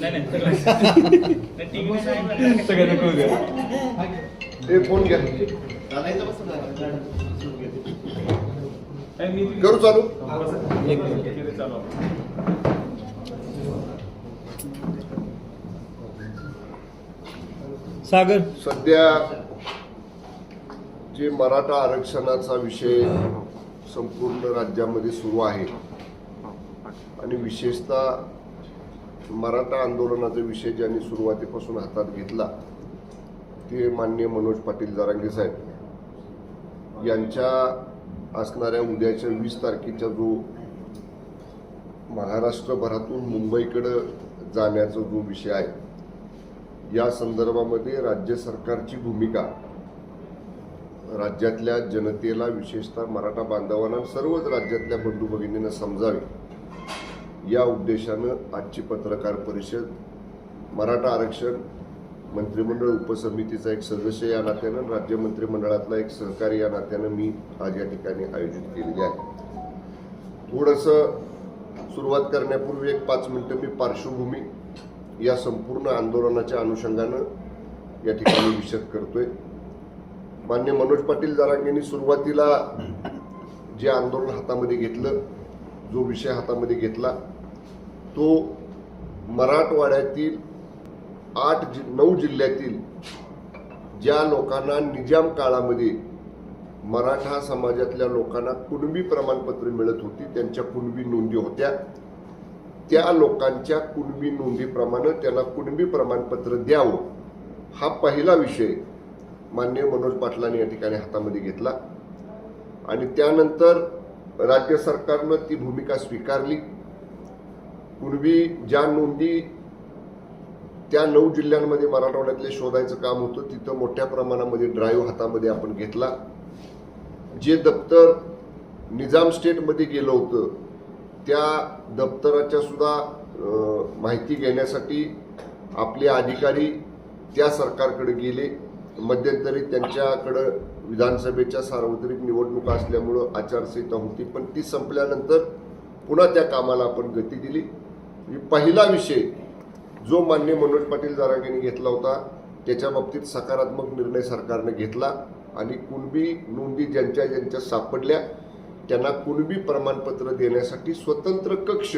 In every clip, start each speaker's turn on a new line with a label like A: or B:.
A: नाही नाही टीव्ही
B: सगळ्यांना कळू द्या.
C: फोन घ्या. करू चालू?
B: एक. सागर.
C: सध्या जे मराठा आरक्षणाचा विषय संपूर्ण राज्यामध्ये सुरू आहे आणि विशेषतः मराठा आंदोलनाचा विषय ज्यांनी सुरुवातीपासून हातात घेतला ते मान्य मनोज पाटील जारांगे साहेब. यांच्या असणाऱ्या उद्याच्या वीस तारखेचा जो महाराष्ट्रभरातून मुंबईकडं जाण्याचा जो विषय आहे या संदर्भामध्ये राज्य सरकारची भूमिका राज्यातल्या जनतेला विशेषतः मराठा बांधवांना सर्वच राज्यातल्या बंधू भगिनींना समजावे. या उद्देशानं आजची पत्रकार परिषद मराठा आरक्षण मंत्रिमंडळ उपसमितीचा एक सदस्य या नात्यानं राज्य मंत्रिमंडळातला एक सहकारी या नात्यानं मी आज या ठिकाणी आयोजित केलेली आहे. थोडंसं सुरुवात करण्यापूर्वी एक पाच मिनटं मी पार्श्वभूमी या संपूर्ण आंदोलनाच्या अनुषंगानं या ठिकाणी विषद करतोय. मान्य मनोज पाटील जरांगेंनी सुरुवातीला जे आंदोलन हातामध्ये घेतलं जो विषय हातामध्ये घेतला तो मराठवाड्यातील आठ जि नऊ जिल्ह्यातील ज्या लोकांना निजाम काळामध्ये मराठा समाजातल्या लोकांना कुणबी प्रमाणपत्र मिळत होती त्यांच्या कुणबी नोंदी होत्या. त्या लोकांच्या कुणबी नोंदीप्रमाणे त्यांना कुणबी प्रमाणपत्र द्यावं हा पहिला विषय मान्य मनोज पाटलांनी या ठिकाणी हातामध्ये घेतला. आणि त्यानंतर राज्य सरकारनं ती भूमिका स्वीकारली. पूर्वी ज्या नोंदी त्या नऊ जिल्ह्यांमध्ये मराठवाड्यातले शोधायचं काम होतं तिथं मोठ्या प्रमाणामध्ये ड्राईव्ह हातामध्ये आपण घेतला. जे दप्तर निजाम स्टेटमध्ये गेलं होतं त्या दप्तराच्या सुद्धा माहिती घेण्यासाठी आपले अधिकारी त्या सरकारकडे गेले. मध्यंतरी त्यांच्याकडं विधानसभेच्या सार्वत्रिक निवडणुका असल्यामुळं आचारसंहिता होती पण ती संपल्यानंतर पुन्हा त्या कामाला आपण गती दिली. म्हणजे पहिला विषय जो मान्य मनोज पाटील जारांगेने घेतला होता त्याच्या बाबतीत सकारात्मक निर्णय सरकारने घेतला आणि कुणबी नोंदी ज्यांच्या ज्यांच्या सापडल्या त्यांना कुणबी प्रमाणपत्र देण्यासाठी स्वतंत्र कक्ष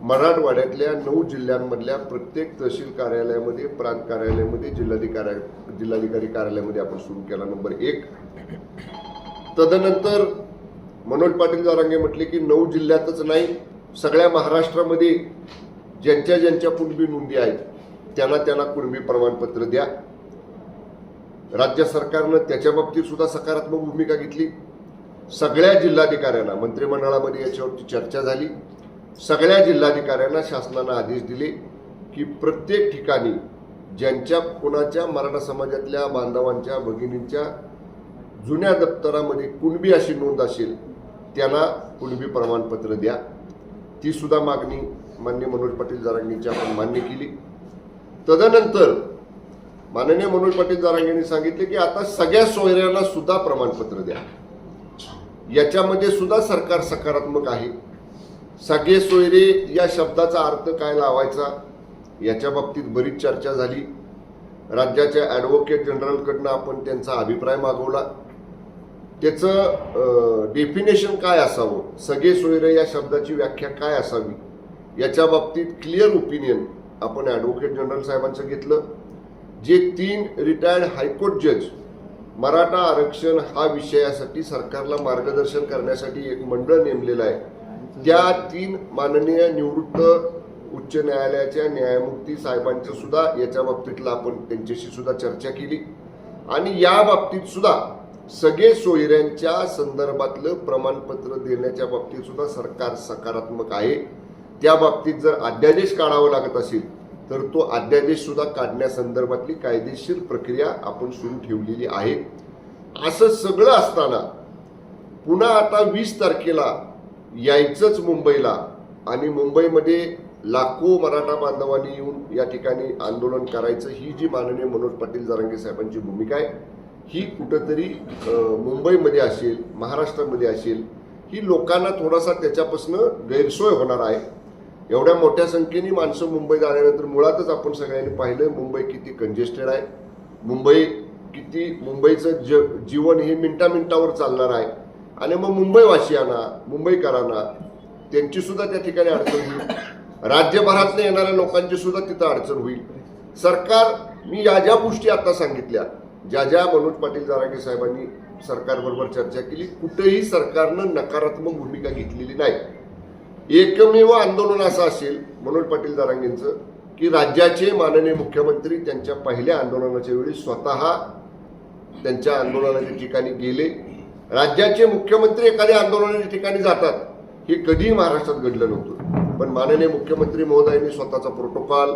C: मराठवाड्यातल्या नऊ जिल्ह्यांमधल्या प्रत्येक तहसील कार्यालयामध्ये प्रांत कार्यालयामध्ये जिल्हाधिकारी जिल्हाधिकारी कार्यालयामध्ये आपण सुरू केला नंबर एक. तदनंतर मनोज पाटील जारांगे म्हटले की नऊ जिल्ह्यातच नाही सगळ्या महाराष्ट्रामध्ये ज्यांच्या ज्यांच्या कुणबी नोंदी आहेत त्यांना त्यांना कुणबी प्रमाणपत्र द्या. राज्य सरकारनं त्याच्या बाबतीत सुद्धा सकारात्मक भूमिका घेतली. सगळ्या जिल्हाधिकाऱ्यांना मंत्रिमंडळामध्ये याच्यावरती चर्चा झाली. सगळ्या जिल्हाधिकाऱ्यांना शासनानं आदेश दिले की प्रत्येक ठिकाणी ज्यांच्या कोणाच्या मराठा समाजातल्या बांधवांच्या भगिनींच्या जुन्या दप्तरामध्ये कुणबी अशी नोंद असेल त्यांना कुणबी प्रमाणपत्र द्या. ती सुद्धा मागणी मान्य मनोज पाटील जारांगींची आपण मान्य केली. तदनंतर माननीय मनोज पाटील जारांगेंनी सांगितले की आता सगळ्या सोयऱ्यांना सुद्धा प्रमाणपत्र द्या. याच्यामध्ये सुद्धा सरकार सकारात्मक आहे. सगळे सोयरे या शब्दाचा अर्थ काय लावायचा याच्या बाबतीत बरीच चर्चा झाली. राज्याच्या ॲडव्होकेट जनरलकडनं आपण त्यांचा अभिप्राय मागवला. त्याचं डेफिनेशन काय असावं? सगळे सोयरे या शब्दाची व्याख्या काय असावी? याच्या बाबतीत क्लिअर ओपिनियन आपण ॲडव्होकेट जनरल साहेबांचं घेतलं. जे तीन रिटायर्ड हायकोर्ट जज मराठा आरक्षण हा विषयासाठी सरकारला मार्गदर्शन करण्यासाठी एक मंडळ नेमलेलं आहे. त्या तीन माननीय निवृत्त उच्च न्यायालयाच्या न्यायमूर्ती साहेबांच्या सुद्धा याच्या बाबतीतला आपण त्यांच्याशी सुद्धा चर्चा केली. आणि या बाबतीत सुद्धा सगळे सोयऱ्यांच्या संदर्भातलं प्रमाणपत्र देण्याच्या बाबतीत सुद्धा सरकार सकारात्मक आहे. त्या बाबतीत जर अध्यादेश काढावा लागत असेल तर तो अध्यादेश सुद्धा काढण्यासंदर्भातली कायदेशीर प्रक्रिया आपण सुरू ठेवलेली आहे. असं सगळं असताना पुन्हा आता वीस तारखेला यायचंच मुंबईला आणि मुंबईमध्ये लाखो मराठा बांधवांनी येऊन या ठिकाणी आंदोलन करायचं ही जी माननीय मनोज पाटील जरांगे साहेबांची भूमिका आहे. ही कुठंतरी मुंबईमध्ये असेल महाराष्ट्रामध्ये असेल ही लोकांना थोडासा त्याच्यापासून गैरसोय होणार आहे. एवढ्या मोठ्या संख्येने माणसं मुंबईत आल्यानंतर मुळातच आपण सगळ्यांनी पाहिलं मुंबई किती कंजेस्टेड आहे. मुंबई किती मुंबईचं ज जीवन हे मिनटा मिनटावर चालणार आहे. आणि मग मुंबईवासियांना मुंबईकरांना त्यांची सुद्धा त्या ठिकाणी अडचण होईल. राज्यभरातनं येणाऱ्या लोकांची सुद्धा तिथं अडचण होईल. सरकार मी या ज्या गोष्टी आता सांगितल्या ज्या ज्या मनोज पाटील जारांगे साहेबांनी सरकारबरोबर चर्चा केली कुठेही सरकारनं नकारात्मक भूमिका घेतलेली नाही. एकमेव आंदोलन असं असेल मनोज पाटील जारांगेंचं की राज्याचे माननीय मुख्यमंत्री त्यांच्या पहिल्या आंदोलनाच्या वेळी स्वतः त्यांच्या आंदोलनाच्या ठिकाणी गेले. राज्याचे मुख्यमंत्री एखाद्या आंदोलनाच्या ठिकाणी जातात हे कधीही महाराष्ट्रात घडलं नव्हतं. पण माननीय मुख्यमंत्री महोदयांनी स्वतःचा प्रोटोकॉल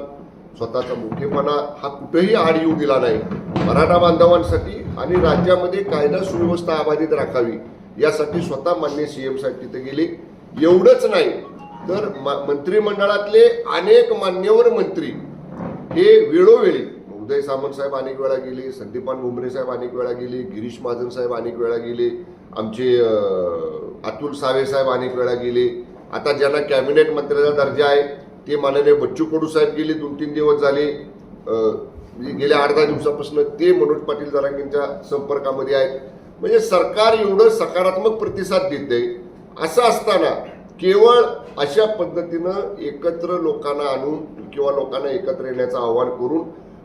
C: स्वतःचा मोठेपणा हा कुठेही आड येऊ दिला नाही. मराठा बांधवांसाठी आणि राज्यामध्ये कायदा सुव्यवस्था अबाधित राखावी यासाठी स्वतः मान्य सीएम साहेब तिथे गेले. एवढंच नाही तर म- मंत्रिमंडळातले अनेक मान्यवर मंत्री हे वेळोवेळी उदय सामंत साहेब अनेक वेळा गेले संदीपान भुमरे साहेब अनेक वेळा गेले गिरीश महाजन साहेब अनेक वेळा गेले आमचे अतुल सावे साहेब अनेक वेळा गेले. आता ज्यांना कॅबिनेट मंत्र्याचा दर्जा आहे ते माननीय बच्चू कडू साहेब गेले दोन तीन दिवस झाले म्हणजे गेल्या आठ दहा दिवसापासून ते मनोज पाटील जरांगींच्या संपर्कामध्ये आहेत. म्हणजे सरकार एवढं सकारात्मक प्रतिसाद देते असं असताना केवळ अशा पद्धतीनं एकत्र लोकांना आणून किंवा लोकांना एकत्र येण्याचं आवाहन करून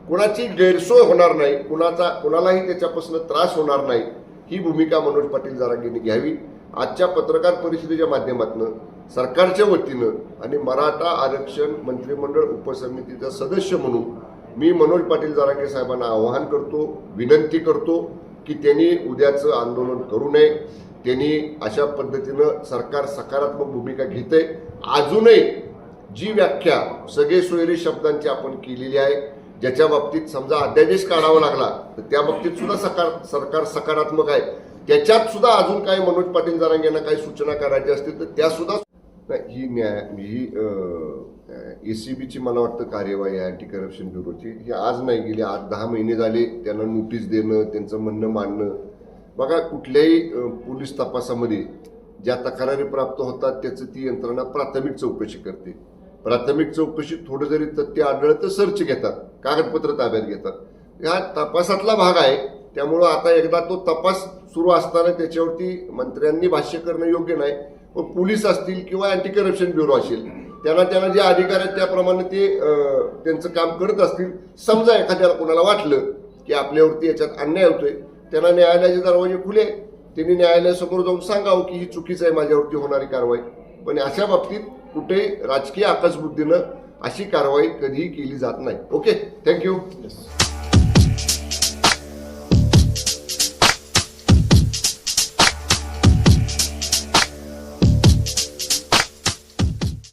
C: कुणाची गैरसोय होणार नाही कुणाचा कुणालाही त्याच्यापासून त्रास होणार नाही ही भूमिका मनोज पाटील जारांगींनी घ्यावी. आजच्या पत्रकार परिषदेच्या माध्यमातून सरकारच्या वतीनं आणि मराठा आरक्षण मंत्रिमंडळ उपसमितीचा सदस्य म्हणून मी मनोज पाटील जारांगे साहेबांना आवाहन करतो विनंती करतो की त्यांनी उद्याचं आंदोलन करू नये. त्यांनी अशा पद्धतीनं सरकार सकारात्मक भूमिका घेते अजूनही जी व्याख्या सगळे सोयरी शब्दांची आपण केलेली आहे ज्याच्या बाबतीत समजा अध्यादेश काढावा लागला तर त्या बाबतीत सुद्धा सकार सरकार सकारात्मक आहे. त्याच्यात सुद्धा अजून काही मनोज पाटील जरांगे यांना काही सूचना करायच्या असतील तर त्या सुद्धा नाही, ही न्याय ही एसीबीची मला वाटतं कार्यवाही आहे अँटी करप्शन ब्युरोची ही आज नाही गेली आज दहा महिने झाले त्यांना नोटीस देणं त्यांचं म्हणणं मांडणं. बघा कुठल्याही पोलीस तपासामध्ये ज्या तक्रारी प्राप्त होतात त्याचं ती यंत्रणा प्राथमिक चौकशी करते. प्राथमिक चौकशीत थोडं जरी तथ्य आढळलं तर सर्च घेतात कागदपत्र ताब्यात घेतात. हा तपासातला भाग आहे त्यामुळं आता एकदा तो तपास सुरू असताना त्याच्यावरती मंत्र्यांनी भाष्य करणं योग्य नाही. पोलीस असतील किंवा अँटी करप्शन ब्युरो असेल त्यांना त्यांना जे अधिकार आहेत त्याप्रमाणे ते त्यांचं काम करत असतील. समजा एखाद्याला कोणाला वाटलं की आपल्यावरती याच्यात अन्याय होतोय त्यांना न्यायालयाचे दरवाजे खुले. त्यांनी न्यायालयासमोर जाऊन सांगावं की ही चुकीचं आहे माझ्यावरती होणारी कारवाई. पण अशा बाबतीत कुठे राजकीय आकसबुद्धीनं अशी कारवाई कधीही केली जात नाही. Okay thank you